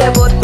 দেব